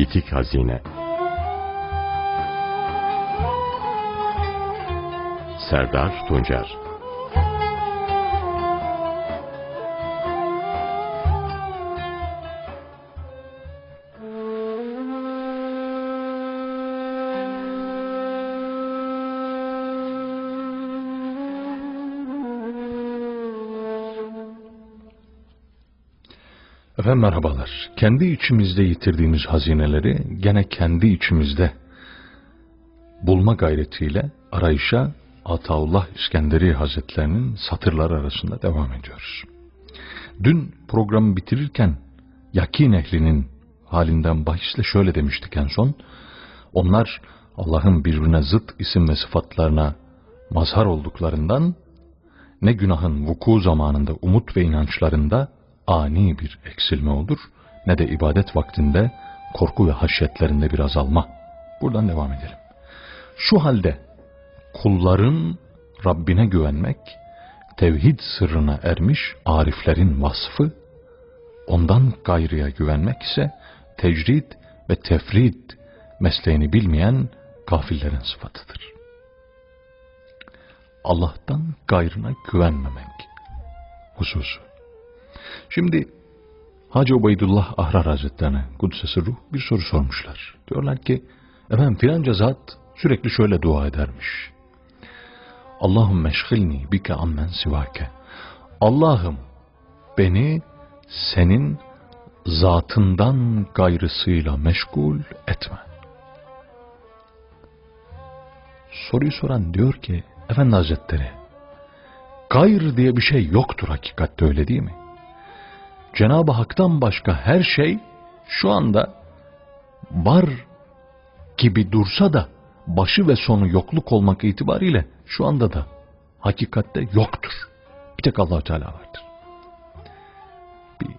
Yitik Hazine. Serdar Tuncer Efendim merhabalar. Kendi içimizde yitirdiğimiz hazineleri gene kendi içimizde bulma gayretiyle arayışa Ataullah İskenderi Hazretlerinin satırlar arasında devam ediyoruz. Dün programı bitirirken yakin ehlinin halinden bahisle şöyle demiştik en son. Onlar Allah'ın birbirine zıt isim ve sıfatlarına mazhar olduklarından ne günahın vuku zamanında umut ve inançlarında ani bir eksilme olur ne de ibadet vaktinde korku ve haşyetlerinde bir azalma. Buradan devam edelim. Şu halde kulların Rabbine güvenmek, tevhid sırrına ermiş ariflerin vasfı, ondan gayrıya güvenmek ise tecrid ve tefrid mesleğini bilmeyen gafillerin sıfatıdır. Allah'tan gayrına güvenmemek hususu. Şimdi Hacı Ubeydullah Ahrar Hazretlerine Kudsesi Ruh bir soru sormuşlar. Diyorlar ki efendim filanca zat sürekli şöyle dua edermiş. Allahum meşgilni bike ammen sivake. Allah'ım beni senin zatından gayrısıyla meşgul etme. Soruyu soran diyor ki Efendi Hazretleri gayr diye bir şey yoktur hakikatte öyle değil mi? Cenab-ı Hak'tan başka her şey şu anda var gibi dursa da başı ve sonu yokluk olmak itibariyle şu anda da hakikatte yoktur. Bir tek allah Teala vardır. Bir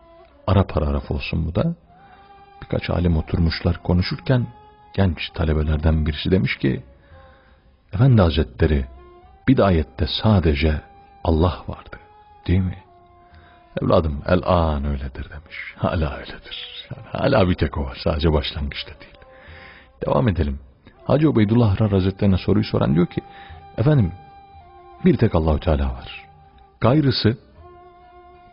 ara paragraf olsun bu da. Birkaç alim oturmuşlar konuşurken genç talebelerden birisi demiş ki Efendi Hazretleri bir ayette sadece Allah vardı değil mi? Evladım el an öyledir demiş. Hala öyledir. Hala bir tek o var. Sadece başlangıçta değil. Devam edelim. Hacı Ubeydullah Harar Hazretlerine soruyu soran diyor ki efendim bir tek Allahü Teala var. Gayrısı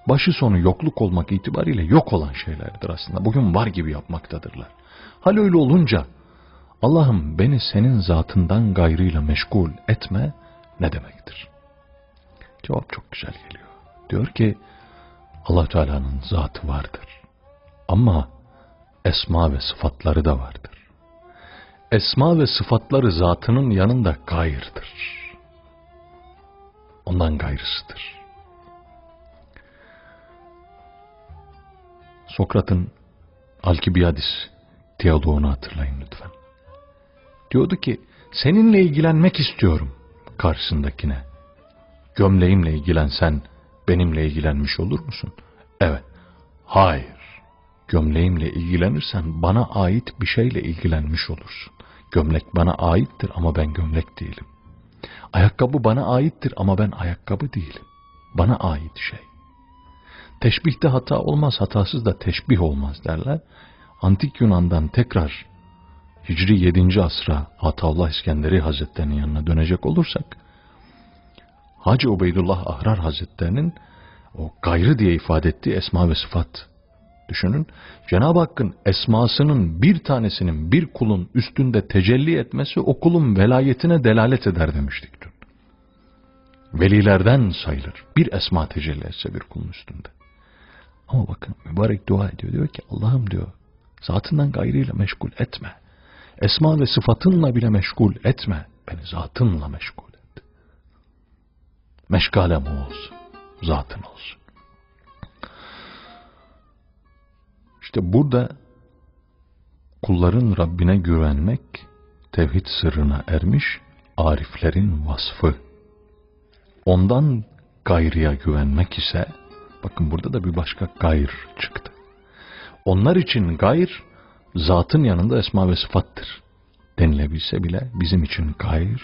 başı sonu yokluk olmak itibariyle yok olan şeylerdir aslında. Bugün var gibi yapmaktadırlar. Hal öyle olunca Allah'ım beni senin zatından gayrıyla meşgul etme ne demektir? Cevap çok güzel geliyor. Diyor ki allah Teala'nın zatı vardır. Ama esma ve sıfatları da vardır. Esma ve sıfatları zatının yanında gayrıdır. Ondan gayrısıdır. Sokrat'ın Alkibiyadis diyaloğunu hatırlayın lütfen. Diyordu ki, seninle ilgilenmek istiyorum karşısındakine. Gömleğimle ilgilensen benimle ilgilenmiş olur musun? Evet. Hayır. Gömleğimle ilgilenirsen bana ait bir şeyle ilgilenmiş olursun. Gömlek bana aittir ama ben gömlek değilim. Ayakkabı bana aittir ama ben ayakkabı değilim. Bana ait şey. Teşbihte hata olmaz, hatasız da teşbih olmaz derler. Antik Yunan'dan tekrar Hicri 7. asra Ataullah İskenderi Hazretlerinin yanına dönecek olursak, Hacı Ubeydullah Ahrar Hazretlerinin o gayrı diye ifade ettiği esma ve sıfat. Düşünün, Cenab-ı Hakk'ın esmasının bir tanesinin bir kulun üstünde tecelli etmesi o kulun velayetine delalet eder demiştik dün. Velilerden sayılır. Bir esma tecelli etse bir kulun üstünde. Ama bakın mübarek dua ediyor. Diyor ki Allah'ım diyor zatından gayrıyla meşgul etme. Esma ve sıfatınla bile meşgul etme. Beni zatınla meşgul Meşgalem olsun. Zatın olsun. İşte burada kulların Rabbine güvenmek, tevhid sırrına ermiş ariflerin vasfı. Ondan gayrıya güvenmek ise, bakın burada da bir başka gayr çıktı. Onlar için gayr, zatın yanında esma ve sıfattır. Denilebilse bile bizim için gayr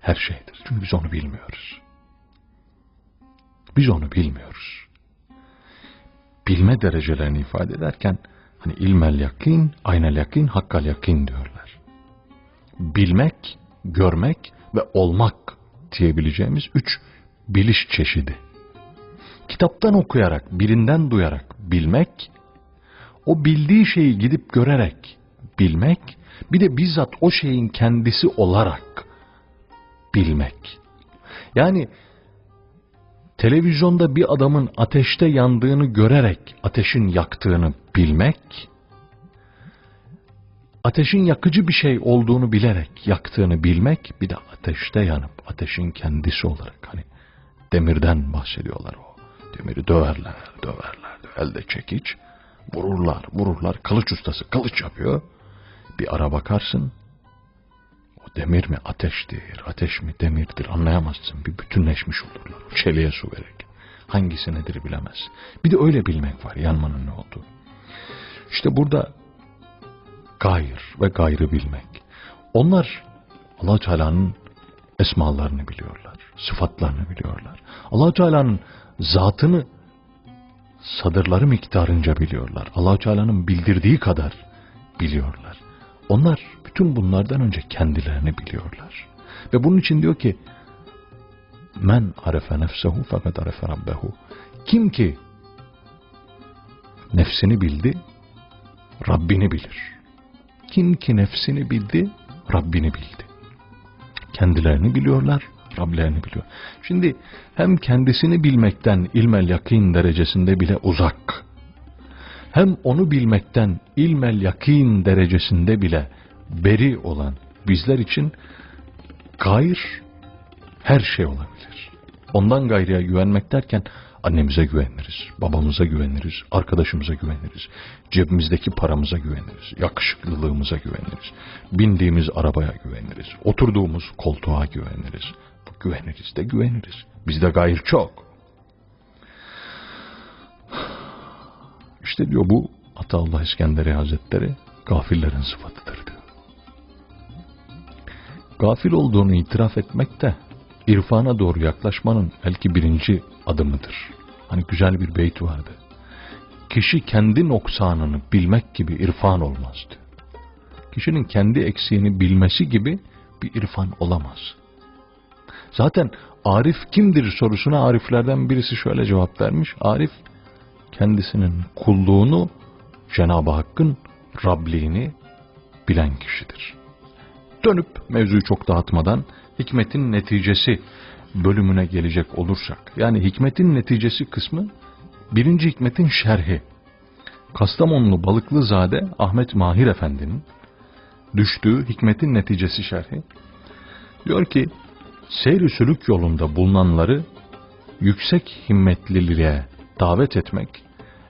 her şeydir. Çünkü biz onu bilmiyoruz. Biz onu bilmiyoruz. Bilme derecelerini ifade ederken Hani ilmel yakin, aynel yakin, hakkal yakin diyorlar. Bilmek, görmek ve olmak diyebileceğimiz üç biliş çeşidi. Kitaptan okuyarak, birinden duyarak bilmek, o bildiği şeyi gidip görerek bilmek, bir de bizzat o şeyin kendisi olarak bilmek. Yani televizyonda bir adamın ateşte yandığını görerek ateşin yaktığını bilmek, ateşin yakıcı bir şey olduğunu bilerek yaktığını bilmek, bir de ateşte yanıp ateşin kendisi olarak hani demirden bahsediyorlar o. Demiri döverler, döverler, elde çekiç, vururlar, vururlar, kılıç ustası kılıç yapıyor. Bir ara bakarsın, demir mi ateştir, ateş mi demirdir anlayamazsın. Bir bütünleşmiş olurlar çeliğe su verirken. Hangisi nedir bilemez. Bir de öyle bilmek var yanmanın ne olduğu. İşte burada gayr ve gayrı bilmek. Onlar allah Teala'nın esmalarını biliyorlar, sıfatlarını biliyorlar. allah Teala'nın zatını sadırları miktarınca biliyorlar. allah Teala'nın bildirdiği kadar biliyorlar. Onlar bütün bunlardan önce kendilerini biliyorlar. Ve bunun için diyor ki Men arefe nefsehu fakat arefe rabbehu. Kim ki nefsini bildi, Rabbini bilir. Kim ki nefsini bildi, Rabbini bildi. Kendilerini biliyorlar, Rablerini biliyor. Şimdi hem kendisini bilmekten ilmel yakin derecesinde bile uzak, hem onu bilmekten ilmel yakin derecesinde bile beri olan bizler için gayr her şey olabilir. Ondan gayrıya güvenmek derken annemize güveniriz, babamıza güveniriz, arkadaşımıza güveniriz, cebimizdeki paramıza güveniriz, yakışıklılığımıza güveniriz, bindiğimiz arabaya güveniriz, oturduğumuz koltuğa güveniriz. Güveniriz de güveniriz. Bizde gayr çok. İşte diyor bu Ataullah İskenderi Hazretleri gafillerin sıfatıdır diyor. Gafil olduğunu itiraf etmek de irfana doğru yaklaşmanın belki birinci adımıdır. Hani güzel bir beyt vardı. Kişi kendi noksanını bilmek gibi irfan olmaz diyor. Kişinin kendi eksiğini bilmesi gibi bir irfan olamaz. Zaten Arif kimdir sorusuna Ariflerden birisi şöyle cevap vermiş. Arif kendisinin kulluğunu Cenab-ı Hakk'ın Rabliğini bilen kişidir. Dönüp mevzuyu çok dağıtmadan hikmetin neticesi bölümüne gelecek olursak, yani hikmetin neticesi kısmı birinci hikmetin şerhi. Kastamonlu Balıklızade Ahmet Mahir Efendi'nin düştüğü hikmetin neticesi şerhi diyor ki seyr sülük yolunda bulunanları yüksek himmetliliğe davet etmek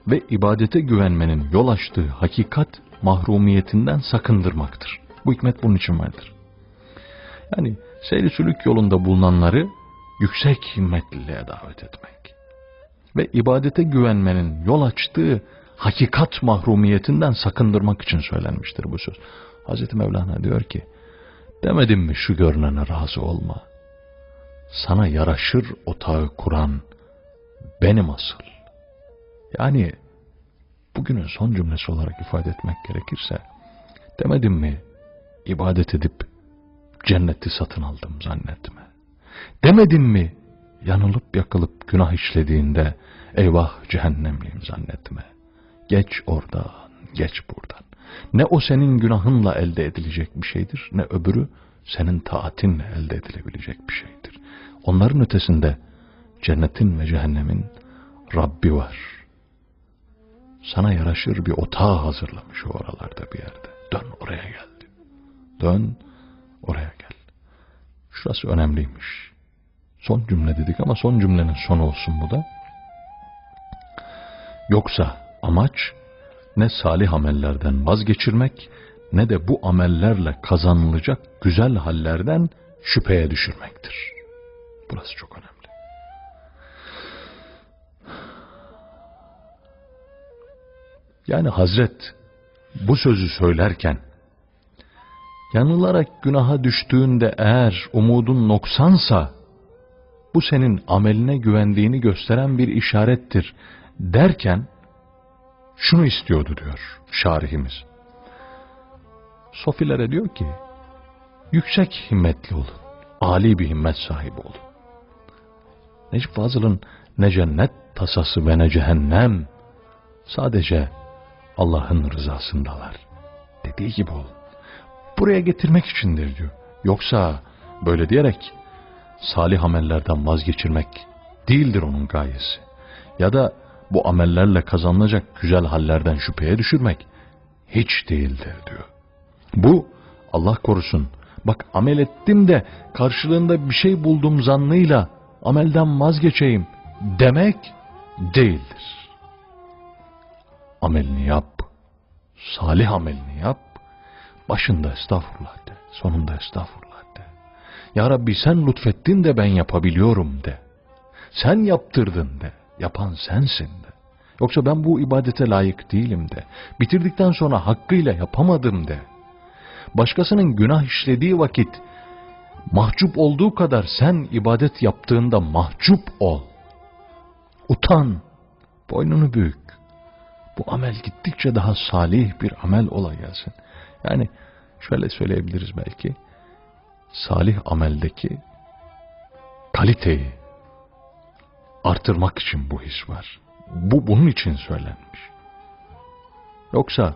ve ibadete güvenmenin yol açtığı hakikat mahrumiyetinden sakındırmaktır. Bu hikmet bunun için vardır. Yani seyri sülük yolunda bulunanları yüksek himmetliliğe davet etmek ve ibadete güvenmenin yol açtığı hakikat mahrumiyetinden sakındırmak için söylenmiştir bu söz. Hazreti Mevlana diyor ki, demedim mi şu görünene razı olma, sana yaraşır otağı kuran benim asıl. Yani bugünün son cümlesi olarak ifade etmek gerekirse, demedim mi ibadet edip cenneti satın aldım zannetme. Demedim mi yanılıp yakılıp günah işlediğinde eyvah cehennemliyim zannetme. Geç oradan, geç buradan. Ne o senin günahınla elde edilecek bir şeydir, ne öbürü senin taatinle elde edilebilecek bir şeydir. Onların ötesinde cennetin ve cehennemin Rabbi var. Sana yaraşır bir otağı hazırlamış o oralarda bir yerde. Dön oraya gel. Dön oraya gel. Şurası önemliymiş. Son cümle dedik ama son cümlenin sonu olsun bu da. Yoksa amaç ne salih amellerden vazgeçirmek ne de bu amellerle kazanılacak güzel hallerden şüpheye düşürmektir. Burası çok önemli. Yani Hazret bu sözü söylerken yanılarak günaha düştüğünde eğer umudun noksansa bu senin ameline güvendiğini gösteren bir işarettir derken şunu istiyordu diyor şarihimiz. Sofilere diyor ki, yüksek himmetli olun, âli bir himmet sahibi olun. Necip Fazıl'ın ne cennet tasası ve ne cehennem, sadece Allah'ın rızasındalar. Dediği gibi olun. Buraya getirmek içindir diyor. Yoksa böyle diyerek salih amellerden vazgeçirmek değildir onun gayesi. Ya da bu amellerle kazanılacak güzel hallerden şüpheye düşürmek hiç değildir diyor. Bu Allah korusun. Bak amel ettim de karşılığında bir şey buldum zannıyla amelden vazgeçeyim demek değildir. Amelini yap. Salih amelini yap. Başında estağfurullah de. Sonunda estağfurullah de. Ya Rabbi sen lütfettin de ben yapabiliyorum de. Sen yaptırdın de. Yapan sensin de. Yoksa ben bu ibadete layık değilim de. Bitirdikten sonra hakkıyla yapamadım de. Başkasının günah işlediği vakit mahcup olduğu kadar sen ibadet yaptığında mahcup ol. Utan. Boynunu büyük. Bu amel gittikçe daha salih bir amel ola gelsin. Yani şöyle söyleyebiliriz belki. Salih ameldeki kaliteyi artırmak için bu his var. Bu bunun için söylenmiş. Yoksa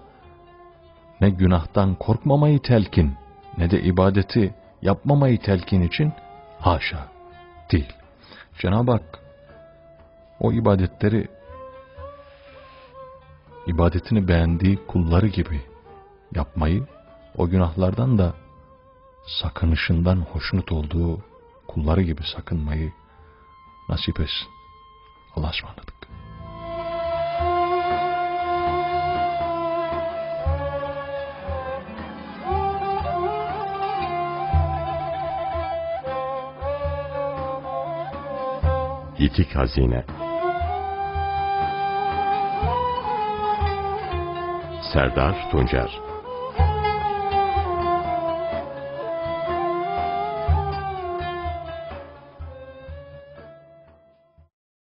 ne günahtan korkmamayı telkin ne de ibadeti yapmamayı telkin için haşa değil. Cenab-ı Hak o ibadetleri ibadetini beğendiği kulları gibi yapmayı, o günahlardan da sakınışından hoşnut olduğu kulları gibi sakınmayı nasip etsin. Allah'a ısmarladık. İtik Hazine Serdar Tuncer